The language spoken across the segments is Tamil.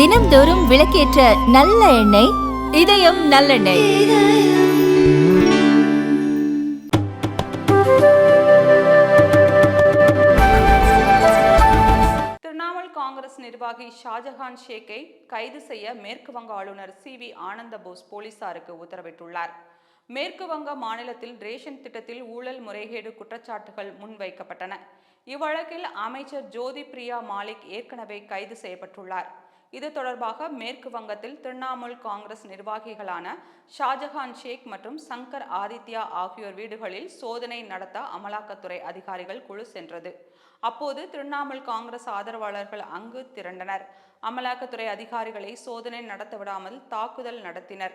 தினம்தோறும் விளக்கேற்ற நல்ல எண்ணெய் இதயம் நல்லெண்ணெய். காங்கிரஸ் நிர்வாகி ஷாஜஹான் ஷேக்கை கைது செய்ய மேற்கு வங்க ஆளுநர் சி வி ஆனந்த போஸ் போலீசாருக்கு உத்தரவிட்டுள்ளார். மேற்கு வங்க மாநிலத்தில் ரேஷன் திட்டத்தில் ஊழல் முறைகேடு குற்றச்சாட்டுகள் முன்வைக்கப்பட்டன. இவ்வழக்கில் அமைச்சர் ஜோதி பிரியா மாலிக் ஏற்கனவே கைது செய்யப்பட்டுள்ளார். இது தொடர்பாக மேற்கு வங்கத்தில் திரிணாமுல் காங்கிரஸ் நிர்வாகிகளான ஷாஜஹான் ஷேக் மற்றும் சங்கர் ஆதித்யா ஆகியோர் வீடுகளில் சோதனை நடத்த அமலாக்கத்துறை அதிகாரிகள் குழு சென்றது. அப்போது திரிணாமுல் காங்கிரஸ் ஆதரவாளர்கள் அங்கு திரண்டனர். அமலாக்கத்துறை அதிகாரிகளை சோதனை நடத்த விடாமல் தாக்குதல் நடத்தினர்.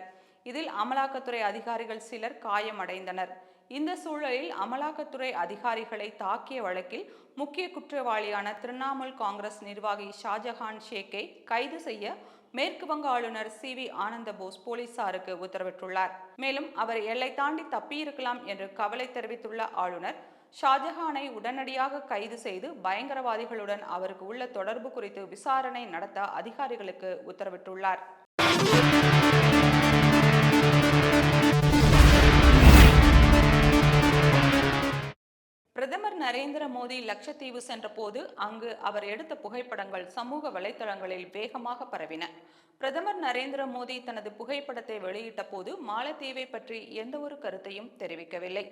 இதில் அமலாக்கத்துறை அதிகாரிகள் சிலர் காயமடைந்தனர். இந்த சூழலில் அமலாக்கத்துறை அதிகாரிகளை தாக்கிய வழக்கில் முக்கிய குற்றவாளியான திரிணாமுல் காங்கிரஸ் நிர்வாகி ஷாஜஹான் ஷேக்கை கைது செய்ய மேற்கு வங்க ஆளுநர் சி வி ஆனந்த போஸ் போலீசாருக்கு உத்தரவிட்டுள்ளார். மேலும் அவர் எல்லை தாண்டி தப்பியிருக்கலாம் என்று கவலை தெரிவித்துள்ள ஆளுநர் ஷாஜஹானை உடனடியாக கைது செய்து பயங்கரவாதிகளுடன் அவருக்கு உள்ள தொடர்பு குறித்து விசாரணை நடத்த அதிகாரிகளுக்கு உத்தரவிட்டுள்ளார். நரேந்திர மோடி லட்சத்தீவு சென்றபோது அங்கு அவர் எடுத்த புகைப்படங்கள் சமூக வலைதளங்களில் வேகமாக பரவின. பிரதமர் நரேந்திர மோடி தனது புகைப்படத்தை வெளியிட்ட போது மாலத்தீவை பற்றி எந்த ஒரு கருத்தையும் தெரிவிக்கவில்லை.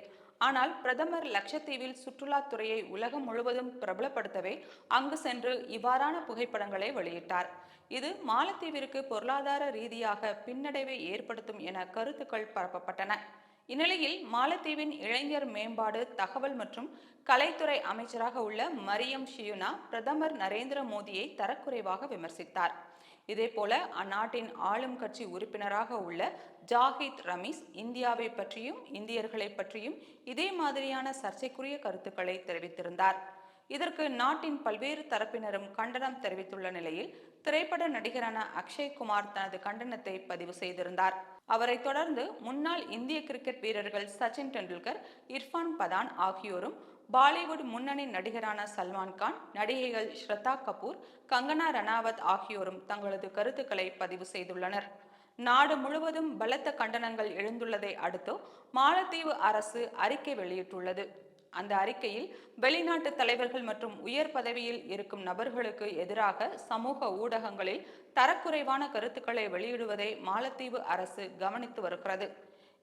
ஆனால் பிரதமர் லட்சத்தீவில் சுற்றுலாத்துறையை உலகம் முழுவதும் பிரபலப்படுத்தவே அங்கு சென்று இவ்வாறான புகைப்படங்களை வெளியிட்டார். இது மாலத்தீவிற்கு பொருளாதார ரீதியாக பின்னடைவை ஏற்படுத்தும் என கருத்துக்கள் பரப்பப்பட்டன. இந்நிலையில் மாலத்தீவின் இளைஞர் மேம்பாடு தகவல் மற்றும் கலைத்துறை அமைச்சராக உள்ள மரியம் ஷியுனா பிரதமர் நரேந்திர மோடியை தரக்குறைவாக விமர்சித்தார். இதேபோல அந்நாட்டின் ஆளும் கட்சி உறுப்பினராக உள்ள ஜாகித் ரமீஸ் இந்தியாவை பற்றியும் இந்தியர்களை பற்றியும் இதே மாதிரியான சர்ச்சைக்குரிய கருத்துக்களை தெரிவித்திருந்தார். இதற்கு நாட்டின் பல்வேறு தரப்பினரும் கண்டனம் தெரிவித்துள்ள நிலையில் திரைப்பட நடிகரான அக்ஷய் குமார் தனது கண்டனத்தை பதிவு செய்திருந்தார். அவரை தொடர்ந்து முன்னாள் இந்திய கிரிக்கெட் வீரர்கள் சச்சின் டெண்டுல்கர் இர்ஃபான் பதான் ஆகியோரும் பாலிவுட் முன்னணி நடிகரான சல்மான் கான் நடிகைகள் ஸ்ரத்தா கபூர் கங்கனா ரணாவத் ஆகியோரும் தங்களது கருத்துக்களை பதிவு செய்துள்ளனர். நாடு முழுவதும் பலத்த கண்டனங்கள் எழுந்துள்ளதை அடுத்து மாலத்தீவு அரசு அறிக்கை வெளியிட்டுள்ளது. அந்த அறிக்கையில் வெளிநாட்டு தலைவர்கள் மற்றும் உயர் பதவியில் இருக்கும் நபர்களுக்கு எதிராக சமூக ஊடகங்களில் தரக்குறைவான கருத்துக்களை வெளியிடுவதை மாலத்தீவு அரசு கவனித்து வருகிறது.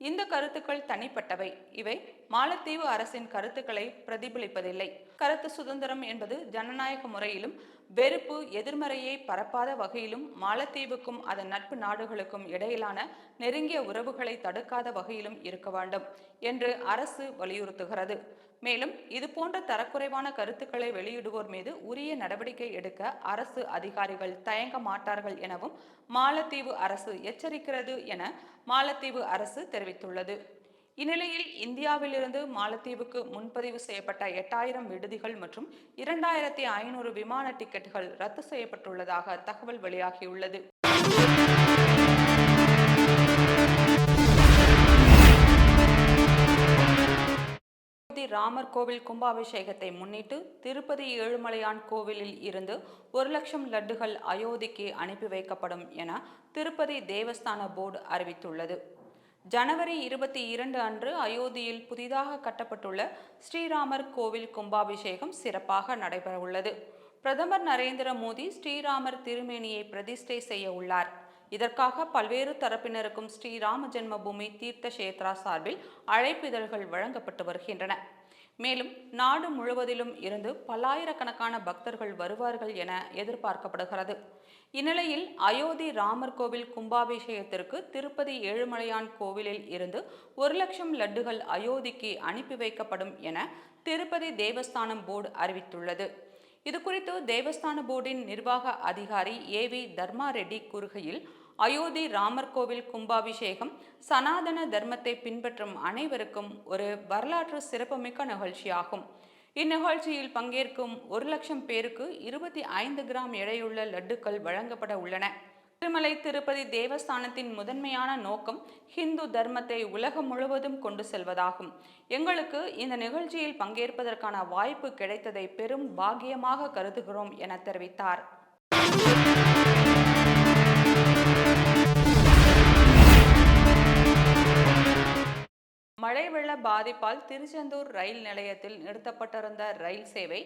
இந்த கருத்துக்கள் தனிப்பட்டவை. இவை மாலத்தீவு அரசின் கருத்துக்களை பிரதிபலிப்பதில்லை. கருத்து சுதந்திரம் என்பது ஜனநாயக முறையிலும் வெறுப்பு எதிர்மறையை பரப்பாத வகையிலும் மாலத்தீவுக்கும் அதன் நட்பு நாடுகளுக்கும் இடையிலான நெருங்கிய உறவுகளை தடுக்காத வகையிலும் இருக்க வேண்டும் என்று அரசு வலியுறுத்துகிறது. மேலும் இதுபோன்ற தரக்குறைவான கருத்துக்களை வெளியிடுவோர் மீது உரிய நடவடிக்கை எடுக்க அரசு அதிகாரிகள் தயங்க மாட்டார்கள் எனவும் மாலத்தீவு அரசு எச்சரிக்கிறது என மாலத்தீவு அரசு தெரிவித்துள்ளது. இந்நிலையில் இந்தியாவிலிருந்து மாலத்தீவுக்கு முன்பதிவு செய்யப்பட்ட எட்டாயிரம் விடுதிகள் மற்றும் இரண்டாயிரத்தி ஐநூறு விமான டிக்கெட்டுகள் ரத்து செய்யப்பட்டுள்ளதாக தகவல் வெளியாகியுள்ளது. ராமர் கோவில் கும்பாபிஷேகத்தை முன்னிட்டு திருப்பதி ஏழுமலையான் கோவிலில் இருந்து ஒரு லட்சம் லட்டுகள் அயோத்திக்கு அனுப்பி வைக்கப்படும் என திருப்பதி தேவஸ்தான போர்டு அறிவித்துள்ளது. ஜனவரி இருபத்தி இரண்டு அன்று அயோத்தியில் புதிதாக கட்டப்பட்டுள்ள ஸ்ரீராமர் கோவில் கும்பாபிஷேகம் சிறப்பாக நடைபெறவுள்ளது. பிரதமர் நரேந்திர மோடி ஸ்ரீராமர் திருமேனியை பிரதிஷ்டை செய்ய உள்ளார். இதற்காக பல்வேறு தரப்பினருக்கும் ஸ்ரீராம ஜென்மபூமி தீர்த்த கஷேத்ரா சார்பில் அழைப்பிதழ்கள் வழங்கப்பட்டு வருகின்றன. மேலும் நாடு முழுவதிலும் இருந்து பல்லாயிரக்கணக்கான பக்தர்கள் வருவார்கள் என எதிர்பார்க்கப்படுகிறது. இந்நிலையில் அயோத்தி ராமர் கோவில் கும்பாபிஷேகத்திற்கு திருப்பதி ஏழுமலையான் கோவிலில் இருந்து ஒரு லட்சம் லட்டுகள் அயோத்திக்கு அனுப்பி வைக்கப்படும் என திருப்பதி தேவஸ்தானம் போர்டு அறிவித்துள்ளது. இது குறித்து தேவஸ்தான போர்டின் நிர்வாக அதிகாரி ஏ வி தர்மா ரெட்டி கூறுகையில் அயோத்தி ராமர் கோவில் கும்பாபிஷேகம் சனாதன தர்மத்தை பின்பற்றும் அனைவருக்கும் ஒரு வரலாற்று சிறப்புமிக்க நிகழ்ச்சியாகும். இந்நிகழ்ச்சியில் பங்கேற்கும் ஒரு லட்சம் பேருக்கு இருபத்தி ஐந்து கிராம் எடையுள்ள லட்டுக்கள் வழங்கப்பட உள்ளன. திருமலை திருப்பதி தேவஸ்தானத்தின் முதன்மையான நோக்கம் ஹிந்து தர்மத்தை உலகம் முழுவதும் கொண்டு செல்வதாகும். எங்களுக்கு இந்த நிகழ்ச்சியில் பங்கேற்பதற்கான வாய்ப்பு கிடைத்ததை பெரும் பாக்கியமாக கருதுகிறோம் என தெரிவித்தார். மழை வெள்ள பாதிப்பால் திருச்செந்தூர் ரயில் நிலையத்தில் நிறுத்தப்பட்டிருந்த ரயில் சேவை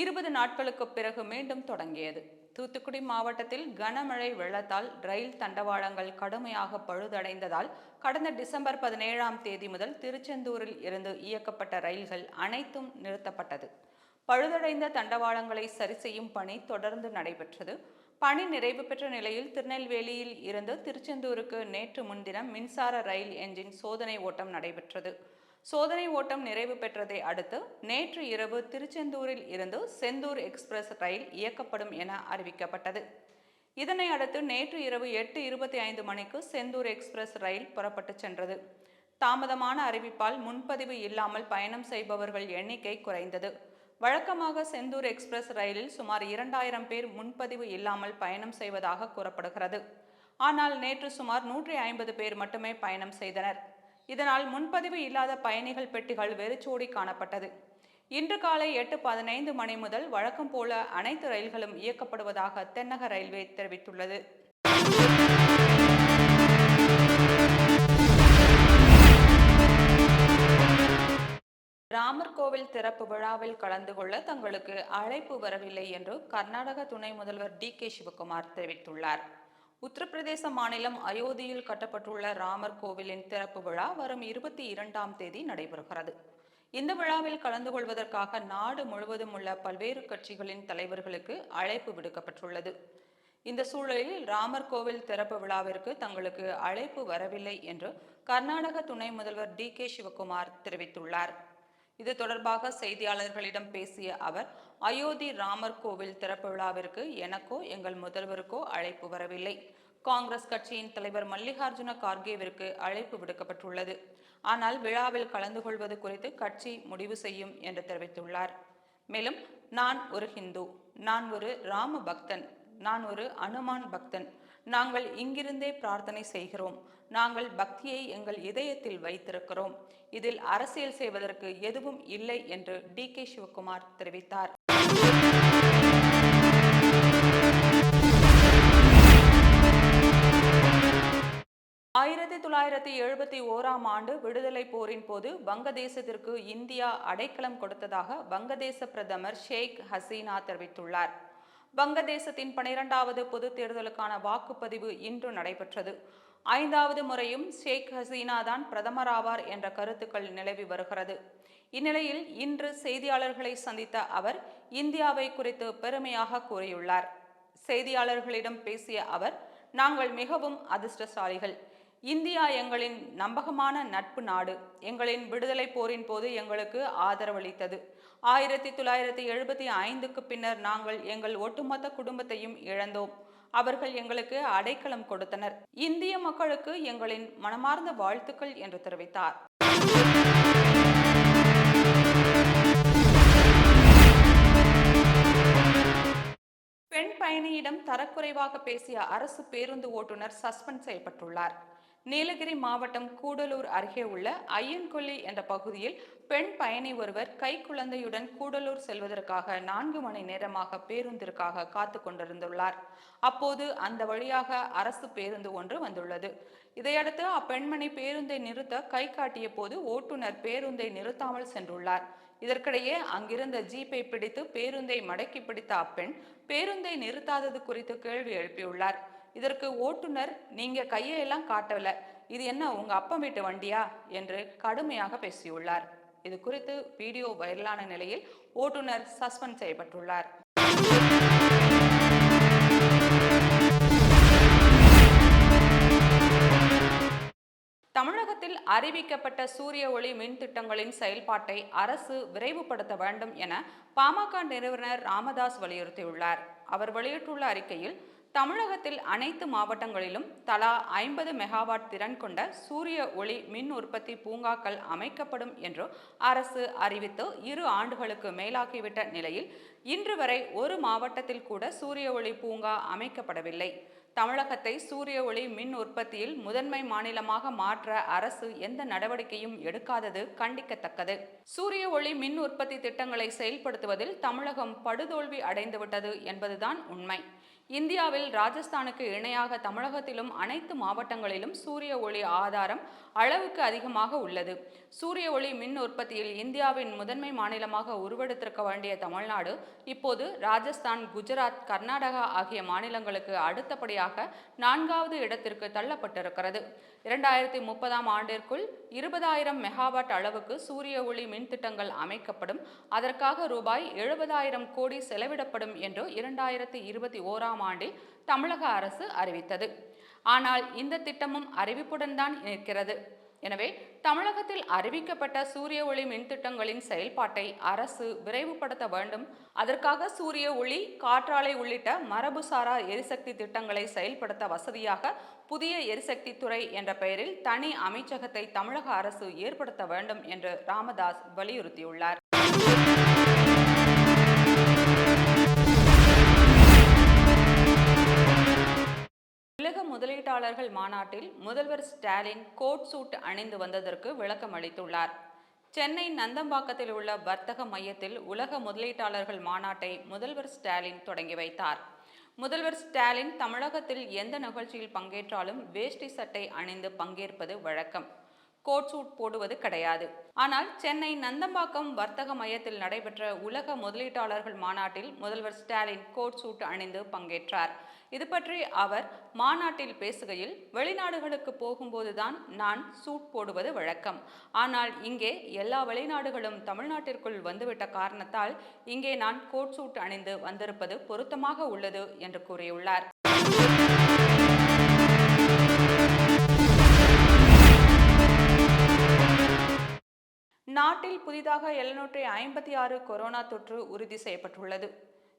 இருபது நாட்களுக்கு பிறகு மீண்டும் தொடங்கியது. தூத்துக்குடி மாவட்டத்தில் கனமழை வெள்ளத்தால் ரயில் தண்டவாளங்கள் கடுமையாக பழுதடைந்ததால் கடந்த டிசம்பர் பதினேழாம் தேதி முதல் திருச்செந்தூரில் இருந்து இயக்கப்பட்ட ரயில்கள் அனைத்தும் நிறுத்தப்பட்டது. பழுதடைந்த தண்டவாளங்களை சரி செய்யும் பணி தொடர்ந்து நடைபெற்றது. பணி நிறைவு பெற்ற நிலையில் திருநெல்வேலியில் இருந்து திருச்செந்தூருக்கு நேற்று முன்தினம் மின்சார ரயில் என்ஜின் சோதனை ஓட்டம் நடைபெற்றது. சோதனை ஓட்டம் நிறைவு பெற்றதை அடுத்து நேற்று இரவு திருச்செந்தூரில் இருந்து செந்தூர் எக்ஸ்பிரஸ் ரயில் இயக்கப்படும் என அறிவிக்கப்பட்டது. இதனை அடுத்து நேற்று இரவு எட்டு இருபத்தி ஐந்து மணிக்கு செந்தூர் எக்ஸ்பிரஸ் ரயில் புறப்பட்டு சென்றது. தாமதமான அறிவிப்பால் முன்பதிவு இல்லாமல் பயணம் செய்பவர்கள் எண்ணிக்கை குறைந்தது. வழக்கமாக செந்தூர் எக்ஸ்பிரஸ் ரயிலில் சுமார் இரண்டாயிரம் பேர் முன்பதிவு இல்லாமல் பயணம் செய்வதாக கூறப்படுகிறது. ஆனால் நேற்று சுமார் நூற்றி ஐம்பது பேர் மட்டுமே பயணம் செய்தனர். இதனால் முன்பதிவு இல்லாத பயணிகள் பெட்டிகள் வெறிச்சோடி காணப்பட்டது. இன்று காலை எட்டு பதினைந்து மணி முதல் வழக்கம் போல அனைத்து ரயில்களும் இயக்கப்படுவதாக தென்னக ரயில்வே தெரிவித்துள்ளது. ராமர் கோவில் திறப்பு விழாவில் கலந்து கொள்ள தங்களுக்கு அழைப்பு வரவில்லை என்று கர்நாடக துணை முதல்வர் டி கே சிவகுமார் தெரிவித்துள்ளார். உத்தரப்பிரதேச மாநிலம் அயோத்தியில் கட்டப்பட்டுள்ள ராமர் கோவிலின் திறப்பு விழா வரும் இருபத்தி இரண்டாம் தேதி நடைபெறுகிறது. இந்த விழாவில் கலந்து கொள்வதற்காக நாடு முழுவதும் உள்ள பல்வேறு கட்சிகளின் தலைவர்களுக்கு அழைப்பு விடுக்கப்பட்டுள்ளது. இந்த சூழலில் ராமர் கோவில் திறப்பு விழாவிற்கு தங்களுக்கு அழைப்பு வரவில்லை என்று கர்நாடக துணை முதல்வர் டி கே சிவகுமார் தெரிவித்துள்ளார். இது தொடர்பாக செய்தியாளர்களிடம் பேசிய அவர் அயோத்தி ராமர் கோவில் திறப்பு விழாவிற்கு எனக்கோ எங்கள் முதல்வருக்கோ அழைப்பு வரவில்லை. காங்கிரஸ் கட்சியின் தலைவர் மல்லிகார்ஜுன கார்கேவிற்கு அழைப்பு விடுக்கப்பட்டுள்ளது. ஆனால் விழாவில் கலந்து கொள்வது குறித்து கட்சி முடிவு செய்யும் என்று தெரிவித்துள்ளார். மேலும் நான் ஒரு ஹிந்து நான் ஒரு ராம பக்தன் நான் ஒரு அனுமான் பக்தன் நாங்கள் இங்கிருந்தே பிரார்த்தனை செய்கிறோம். நாங்கள் பக்தியை எங்கள் இதயத்தில் வைத்திருக்கிறோம். இதில் அரசியல் செய்வதற்கு எதுவும் இல்லை என்று டி கே சிவகுமார் தெரிவித்தார். ஆயிரத்தி தொள்ளாயிரத்தி எழுபத்தி ஓராம் ஆண்டு விடுதலை போரின் போது வங்கதேசத்திற்கு இந்தியா அடைக்கலம் கொடுத்ததாக வங்கதேச பிரதமர் ஷேக் ஹசீனா தெரிவித்துள்ளார். வங்கதேசத்தின் பனிரெண்டாவது பொது தேர்தலுக்கான வாக்குப்பதிவு இன்று நடைபெற்றது. ஐந்தாவது முறையும் ஷேக் ஹசீனா தான் பிரதமராவார் என்ற கருத்துக்கள் நிலவி வருகிறது. இந்நிலையில் இன்று செய்தியாளர்களை சந்தித்த அவர் இந்தியாவை குறித்து பெருமையாக கூறியுள்ளார். செய்தியாளர்களிடம் பேசிய அவர் நாங்கள் மிகவும் அதிர்ஷ்டசாலிகள். இந்தியா எங்களின் நம்பகமான நட்பு நாடு. எங்களின் விடுதலை போரின் போது எங்களுக்கு ஆதரவளித்தது. ஆயிரத்தி தொள்ளாயிரத்தி எழுபத்தி ஐந்துக்கு பின்னர் நாங்கள் எங்கள் ஒட்டுமொத்த குடும்பத்தையும் இழந்தோம். அவர்கள் எங்களுக்கு அடைக்கலம் கொடுத்தனர். இந்திய மக்களுக்கு எங்களின் மனமார்ந்த வாழ்த்துக்கள் என்று தெரிவித்தார். பெண் பயணியிடம் தரக்குறைவாக பேசிய அரசு பேருந்து ஓட்டுநர் சஸ்பெண்ட் செய்யப்பட்டுள்ளார். நீலகிரி மாவட்டம் கூடலூர் அருகே உள்ள ஐயன்கொல்லி என்ற பகுதியில் பெண் பயணி ஒருவர் கை குழந்தையுடன் கூடலூர் செல்வதற்காக நான்கு மணி நேரமாக பேருந்திற்காக காத்து கொண்டிருந்துள்ளார். அப்போது அந்த வழியாக அரசு பேருந்து ஒன்று வந்துள்ளது. இதையடுத்து அப்பெண்மணி பேருந்தை நிறுத்த கை காட்டிய போது ஓட்டுநர் பேருந்தை நிறுத்தாமல் சென்றுள்ளார். இதற்கிடையே அங்கிருந்த ஜீப்பை பிடித்து பேருந்தை மடக்கி பிடித்த அப்பெண் பேருந்தை நிறுத்தாதது குறித்து கேள்வி எழுப்பியுள்ளார். இதற்கு ஓட்டுநர் நீங்க கையெல்லாம் காட்டல. இது என்ன உங்க அப்பா வீட்டு வண்டியா? என்று கடுமையாக பேசியுள்ளார். இது குறித்து வீடியோ வைரலான நிலையில் ஓட்டுநர் சஸ்பெண்ட் செய்யப்பட்டுள்ளார். தமிழகத்தில் அறிவிக்கப்பட்ட சூரிய ஒளி மின் திட்டங்களின் செயல்பாட்டை அரசு விரைவுபடுத்த வேண்டும் என பாமக நிறுவனர் ராமதாஸ் வலியுறுத்தியுள்ளார். அவர் வெளியிட்டுள்ள அறிக்கையில் தமிழகத்தில் அனைத்து மாவட்டங்களிலும் தலா ஐம்பது மெகாவாட் திறன் கொண்ட சூரிய ஒளி மின் உற்பத்தி பூங்காக்கள் அமைக்கப்படும் என்று அரசு அறிவித்து இரு ஆண்டுகளுக்கு மேலாகிவிட்ட நிலையில் இன்று வரை ஒரு மாவட்டத்தில் கூட சூரிய ஒளி பூங்கா அமைக்கப்படவில்லை. தமிழகத்தை சூரிய ஒளி மின் உற்பத்தியில் முதன்மை மாநிலமாக மாற்ற அரசு எந்த நடவடிக்கையும் எடுக்காதது கண்டிக்கத்தக்கது. சூரிய ஒளி மின் உற்பத்தி திட்டங்களை செயல்படுத்துவதில் தமிழகம் படுதோல்வி அடைந்துவிட்டது என்பதுதான் உண்மை. இந்தியாவில் ராஜஸ்தானுக்கு இணையாக தமிழகத்திலும் அனைத்து மாவட்டங்களிலும் சூரிய ஒளி ஆதாரம் அளவுக்கு அதிகமாக உள்ளது. சூரிய ஒளி மின் உற்பத்தியில் இந்தியாவின் முதன்மை மாநிலமாக உருவெடுத்திருக்க வேண்டிய தமிழ்நாடு இப்போது ராஜஸ்தான் குஜராத் கர்நாடகா ஆகிய மாநிலங்களுக்கு அடுத்தபடியாக நான்காவது இடத்திற்கு தள்ளப்பட்டிருக்கிறது. இரண்டாயிரத்தி முப்பதாம் ஆண்டிற்குள் இருபதாயிரம் மெகாவாட் அளவுக்கு சூரிய ஒளி மின் திட்டங்கள் அமைக்கப்படும். அதற்காக ரூபாய் எழுபதாயிரம் கோடி செலவிடப்படும் என்று இரண்டாயிரத்தி இருபத்தி ஓராம் ஆண்டில் தமிழக அரசு அறிவித்தது. ஆனால் இந்த திட்டமும் அறிவிப்புடன் தான் நிற்கிறது எனவே தமிழகத்தில் அறிவிக்கப்பட்ட சூரிய ஒளி மின்திட்டங்களின் செயல்பாட்டை அரசு விரைவுபடுத்த வேண்டும். அதற்காக சூரிய ஒளி காற்றாலை உள்ளிட்ட மரபுசாரா எரிசக்தி திட்டங்களை செயல்படுத்த வசதியாக புதிய எரிசக்தி துறை என்ற பெயரில் தனி அமைச்சகத்தை தமிழக அரசு ஏற்படுத்த வேண்டும் என்று ராமதாஸ் வலியுறுத்தியுள்ளார். உலக முதலீட்டாளர்கள் மாநாட்டில் முதல்வர் ஸ்டாலின் கோட் சூட் அணிந்து வந்ததற்கு விளக்கம் அளித்துள்ளார். சென்னை நந்தம்பாக்கத்தில் உள்ள வர்த்தக மையத்தில் உலக முதலீட்டாளர்கள் மாநாட்டை முதல்வர் ஸ்டாலின் தொடங்கி வைத்தார். முதல்வர் ஸ்டாலின் தமிழகத்தில் எந்த நிகழ்ச்சியில் பங்கேற்றாலும் வேஷ்டி சட்டை அணிந்து பங்கேற்பது வழக்கம். கோட் சூட் போடுவது கிடையாது. ஆனால் சென்னை நந்தம்பாக்கம் வர்த்தக மையத்தில் நடைபெற்ற உலக முதலீட்டாளர்கள் மாநாட்டில் முதல்வர் ஸ்டாலின் கோட் சூட் அணிந்து பங்கேற்றார். இது பற்றி அவர் மாநாட்டில் பேசுகையில் வெளிநாடுகளுக்கு போகும்போதுதான் நான் சூட் போடுவது வழக்கம். ஆனால் இங்கே எல்லா வெளிநாடுகளும் தமிழ்நாட்டிற்குள் வந்துவிட்ட காரணத்தால் இங்கே நான் கோட் சூட் அணிந்து வந்திருப்பது பொருத்தமாக உள்ளது என்று கூறியுள்ளார். நாட்டில் புதிதாக எழுநூற்றி ஐம்பத்தி ஆறு கொரோனா தொற்று உறுதி செய்யப்பட்டுள்ளது.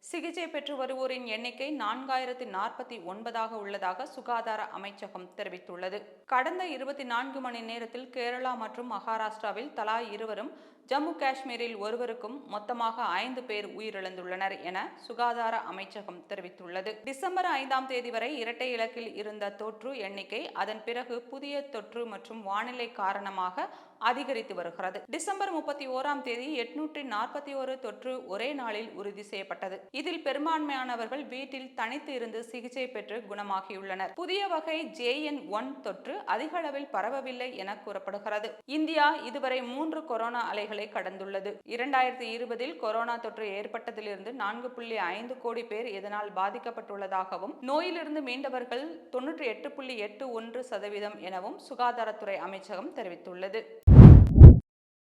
சிகிச்சை பெற்று வருவோரின் எண்ணிக்கை நான்காயிரத்தி நாற்பத்தி ஒன்பதாக உள்ளதாக சுகாதார அமைச்சகம் தெரிவித்துள்ளது. கடந்த இருபத்தி நான்கு மணி நேரத்தில் கேரளா மற்றும் மகாராஷ்டிராவில் தலா இருவரும் ஜம்மு காஷ்மீரில் ஒருவருக்கும் மொத்தமாக ஐந்து பேர் உயிரிழந்துள்ளனர் என சுகாதார அமைச்சகம் தெரிவித்துள்ளது. டிசம்பர் ஐந்தாம் தேதி வரை இரட்டை இலக்கில் இருந்த தொற்று எண்ணிக்கை அதன் பிறகு புதிய தொற்று மற்றும் வானிலை காரணமாக அதிகரித்து வருகிறது. டிசம்பர் முப்பத்தி ஓராம் தேதி எட்நூற்றி நாற்பத்தி ஒரு தொற்று ஒரே நாளில் உறுதி செய்யப்பட்டது. இதில் பெரும்பான்மையானவர்கள் வீட்டில் தனித்து இருந்து சிகிச்சை பெற்று குணமாகியுள்ளனர். புதிய வகை ஜே என் ஒன் தொற்று அதிக அளவில் பரவவில்லை என கூறப்படுகிறது. இந்தியா இதுவரை மூன்று கொரோனா அலைகளை கடந்துள்ளது. இரண்டாயிரத்தி இருபதில் கொரோனா தொற்று ஏற்பட்டதிலிருந்து நான்கு புள்ளி ஐந்து கோடி பேர் இதனால் பாதிக்கப்பட்டுள்ளதாகவும் நோயிலிருந்து மீண்டவர்கள் தொன்னூற்றி எட்டு புள்ளி எட்டு ஒன்று சதவீதம் எனவும் சுகாதாரத்துறை அமைச்சகம் தெரிவித்துள்ளது.